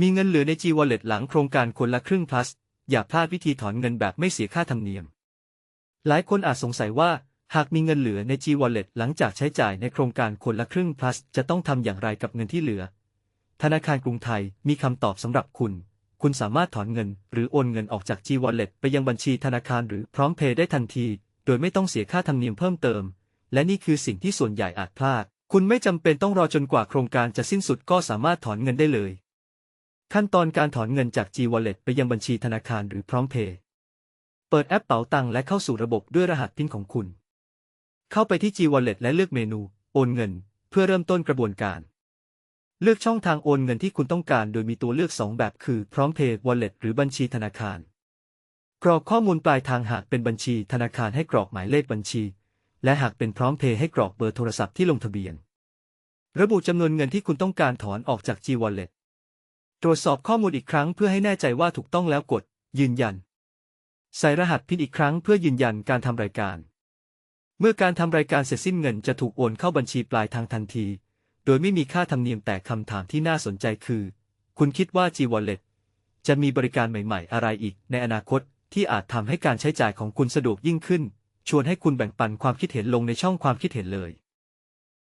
มีเงินเหลือใน G Wallet หลังโครงการคนละครึ่ง plus อย่าพลาดวิธีถอนเงินแบบไม่เสียค่าธรรมเนียม หลายคนอาจสงสัยว่า หากมีเงินเหลือใน G Wallet หลังจากใช้จ่ายในโครงการคนละครึ่ง plus จะต้องทำอย่างไรกับเงินที่เหลือ ธนาคารกรุงไทยมีคำตอบสำหรับคุณ คุณสามารถถอนเงิน หรือโอนเงินออกจาก G Wallet ไปยังบัญชีธนาคารหรือพร้อมเพย์ได้ทันที โดยไม่ต้องเสียค่าธรรมเนียมเพิ่มเติม และนี่คือสิ่งที่ส่วนใหญ่อาจพลาด คุณไม่จำเป็นต้องรอจนกว่าโครงการจะสิ้นสุดก็สามารถถอนเงินได้เลย ขั้นตอนการถอนเงินจาก G Wallet ไปยังบัญชีธนาคารหรือพร้อมเพย์เปิดแอปเป๋าตังและเข้าสู่ระบบด้วยรหัสพินของคุณ เข้าไปที่ G Wallet และเลือกเมนู โอนเงิน เพื่อเริ่มต้นกระบวนการ เลือกช่องทางโอนเงินที่คุณต้องการ โดยมีตัวเลือก 2 แบบคือพร้อมเพย์ Wallet หรือบัญชีธนาคาร กรอกข้อมูลปลายทางหากเป็นบัญชีธนาคารให้กรอกหมายเลขบัญชี และหากเป็นพร้อมเพย์ให้กรอกเบอร์โทรศัพท์ที่ลงทะเบียน ระบุจำนวนเงินที่คุณต้องการถอนออกจาก G Wallet ตรวจสอบข้อมูลอีกครั้งเพื่อให้แน่ใจว่าถูกต้องแล้วกด ยืนยัน ใส่รหัสพินอีกครั้งเพื่อยืนยันการทำรายการ เมื่อการทำรายการเสร็จสิ้นเงินจะถูกโอนเข้าบัญชีปลายทางทันที โดยไม่มีค่าธรรมเนียมแต่คำถามที่น่าสนใจคือ คุณคิดว่า G Wallet จะมีบริการใหม่ ๆ อะไรอีกในอนาคตที่อาจทำให้การใช้จ่ายของคุณสะดวกยิ่งขึ้น ชวนให้คุณแบ่งปันความคิดเห็นลงในช่องความคิดเห็นเลย